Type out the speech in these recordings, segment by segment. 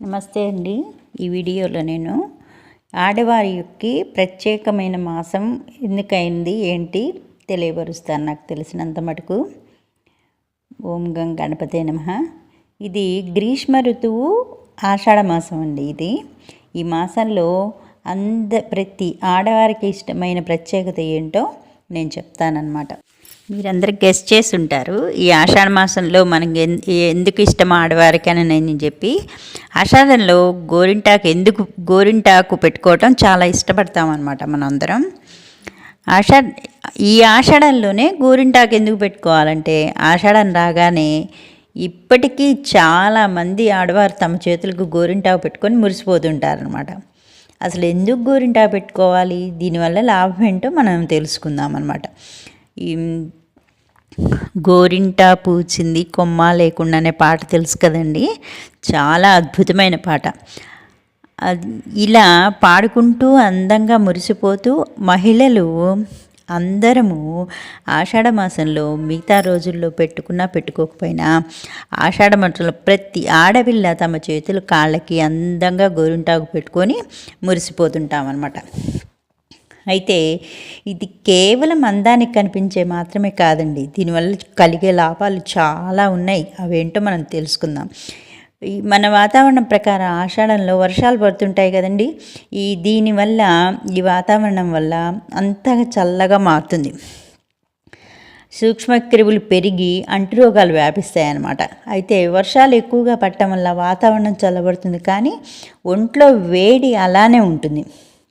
నమస్తే అండి. ఈ వీడియోలో నేను ఆడవారికి ప్రత్యేకమైన మాసం ఎందుకైంది ఏంటి తెలియపరుస్తాను. నాకు తెలిసినంత మటుకు ఓం గం గణపతే నమ. ఇది గ్రీష్మ ఋతువు ఆషాఢ మాసం అండి ఇది. ఈ మాసంలో అంద ప్రతి ఆడవారికి ఇష్టమైన ప్రత్యేకత ఏంటో నేను చెప్తానన్నమాట. మీరందరూ గెస్ట్ చేసి ఉంటారు. ఈ ఆషాఢ మాసంలో మనకి ఎందుకు ఇష్టం ఆడవారికి అని నేను చెప్పి ఆషాఢంలో గోరింటాకు ఎందుకు గోరింటాకు పెట్టుకోవటం చాలా ఇష్టపడతాం అనమాట మనందరం. ఆషాఢ ఈ ఆషాఢంలోనే గోరింటాకు ఎందుకు పెట్టుకోవాలంటే ఆషాఢం రాగానే ఇప్పటికీ చాలామంది ఆడవారు తమ చేతులకు గోరింటాకు పెట్టుకొని మురిసిపోతుంటారనమాట అసలు ఎందుకు గోరింటాకు పెట్టుకోవాలి? దీనివల్ల లాభం ఏంటో మనం తెలుసుకుందాం అనమాట ఈ గోరింటా పూచింది కొమ్మ లేకుండా అనే పాట తెలుసు కదండి. చాలా అద్భుతమైన పాట. ఇలా పాడుకుంటూ అందంగా మురిసిపోతూ మహిళలు అందరము ఆషాఢ మాసంలో మిగతా రోజుల్లో పెట్టుకున్నా పెట్టుకోకపోయినా ఆషాఢ మాసంలో ప్రతి ఆడపిల్ల తమ చేతులు కాళ్ళకి అందంగా గోరింటాకు పెట్టుకొని మురిసిపోతుంటామన్నమాట. అయితే ఇది కేవలం అందానికి కనిపించే మాత్రమే కాదండి. దీనివల్ల కలిగే లాభాలు చాలా ఉన్నాయి. అవేంటో మనం తెలుసుకుందాం. మన వాతావరణం ప్రకారం ఆషాఢంలో వర్షాలు పడుతుంటాయి కదండి. ఈ దీనివల్ల ఈ వాతావరణం వల్ల అంతగా చల్లగా మారుతుంది. సూక్ష్మక్రిములు పెరిగి అంటురోగాలు వ్యాపిస్తాయి అన్నమాట అయితే వర్షాలు ఎక్కువగా పట్టడం వల్ల వాతావరణం చల్లబడుతుంది కానీ ఒంట్లో వేడి అలానే ఉంటుంది.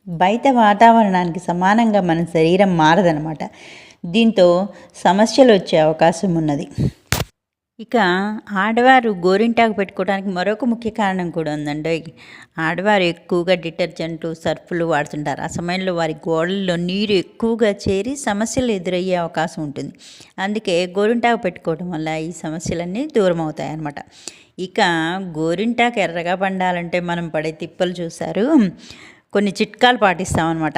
బయట వాతావరణానికి సమానంగా మన శరీరం మారదనమాట దీంతో సమస్యలు వచ్చే అవకాశం ఉన్నది. ఇక ఆడవారు గోరింటాకు పెట్టుకోవడానికి మరొక ముఖ్య కారణం కూడా ఉందండి. ఆడవారు ఎక్కువగా డిటర్జెంట్ సర్ఫులు వాడుతుంటారు. ఆ సమయంలో వారి గోడల్లో నీరు ఎక్కువగా చేరి సమస్యలు ఎదురయ్యే అవకాశం ఉంటుంది. అందుకే గోరింటాకు పెట్టుకోవడం వల్ల ఈ సమస్యలన్నీ దూరం అవుతాయి అన్నమాట ఇక గోరింటాకు ఎర్రగా పండాలంటే మనం పడే తిప్పలు చూశారు. కొన్ని చిట్కాలు పాటిస్తామన్నమాట.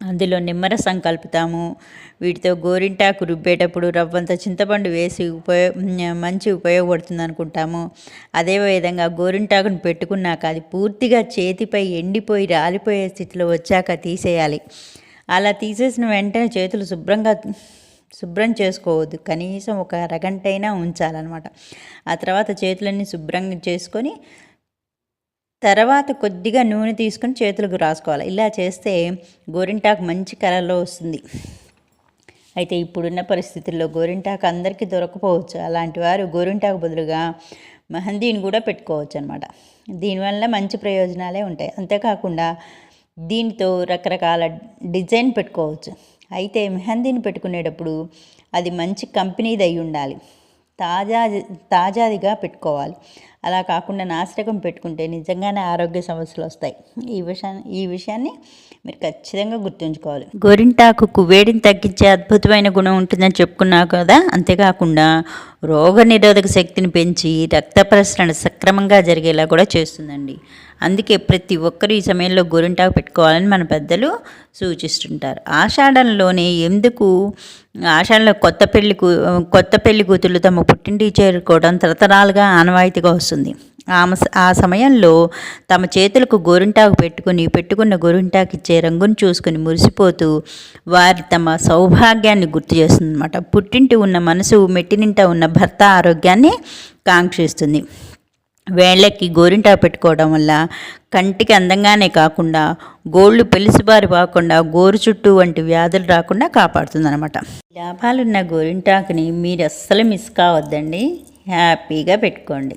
అందులో నిమ్మరసం కలుపుతాము వీటితో గోరింటాకు రుబ్బేటప్పుడు రవ్వంత చింతపండు వేసి ఉపయోగ మంచి ఉపయోగపడుతుంది అనుకుంటాము అదేవిధంగా గోరింటాకును పెట్టుకున్నాక అది పూర్తిగా చేతిపై ఎండిపోయి రాలిపోయే స్థితిలో వచ్చాక తీసేయాలి. అలా తీసేసిన వెంటనే చేతులు శుభ్రంగా శుభ్రం చేసుకోవద్దు. కనీసం ఒక అరగంట అయినా ఉంచాలన్నమాట. ఆ తర్వాత చేతులన్నీ శుభ్రంగా చేసుకొని తర్వాత కొద్దిగా నూనె తీసుకొని చేతులకు రాసుకోవాలి. ఇలా చేస్తే గోరింటాకు మంచి కలర్లో వస్తుంది. అయితే ఇప్పుడున్న పరిస్థితుల్లో గోరింటాకు అందరికీ దొరకపోవచ్చు. అలాంటి వారు గోరింటాకు బదులుగా మెహందీని కూడా పెట్టుకోవచ్చు అనమాట దీనివల్ల మంచి ప్రయోజనాలే ఉంటాయి. అంతేకాకుండా దీనితో రకరకాల డిజైన్ పెట్టుకోవచ్చు. అయితే మెహందీని పెట్టుకునేటప్పుడు అది మంచి కంపెనీది అయి ఉండాలి. తాజా తాజాదిగా పెట్టుకోవాలి. అలా కాకుండా నాసిరకం పెట్టుకుంటే నిజంగానే ఆరోగ్య సమస్యలు వస్తాయి. ఈ విషయాన్ని ఈ విషయాన్ని మీరు ఖచ్చితంగా గుర్తుంచుకోవాలి. గోరింటాకు వేడిని తగ్గించే అద్భుతమైన గుణం ఉంటుందని చెప్పుకున్నావు కదా? అంతేకాకుండా రోగ నిరోధక శక్తిని పెంచి రక్త ప్రసరణ సక్రమంగా జరిగేలా కూడా చేస్తుందండి. అందుకే ప్రతి ఒక్కరు ఈ సమయంలో గోరింటాకు పెట్టుకోవాలని మన పెద్దలు సూచిస్తుంటారు. ఆషాఢంలోనే ఎందుకు ఆషాఢంలో కొత్త పెళ్ళి కొత్త పెళ్ళి కూతుళ్ళు తమ పుట్టింటి చేరుకోవడం తరతరాలుగా ఆనవాయితీగా వస్తుంది వస్తుంది ఆ సమయంలో తమ చేతులకు గోరింటాకు పెట్టుకుని పెట్టుకున్న గోరింటాకు ఇచ్చే రంగును చూసుకుని మురిసిపోతూ వారి తమ సౌభాగ్యాన్ని గుర్తు చేస్తుంది అనమాట పుట్టింటి ఉన్న మనసు మెట్టినింట ఉన్న భర్త ఆరోగ్యాన్ని కాంక్షిస్తుంది. వేళ్ళకి గోరింటా పెట్టుకోవడం వల్ల కంటికి అందంగానే కాకుండా గోళ్ళు పెలిసిబారి కాకుండా గోరు చుట్టూ వంటి వ్యాధులు రాకుండా కాపాడుతుందన్నమాట. లాభాలున్న గోరింటాకుని మీరు అస్సలు మిస్ కావద్దండి. హ్యాపీగా పెట్టుకోండి.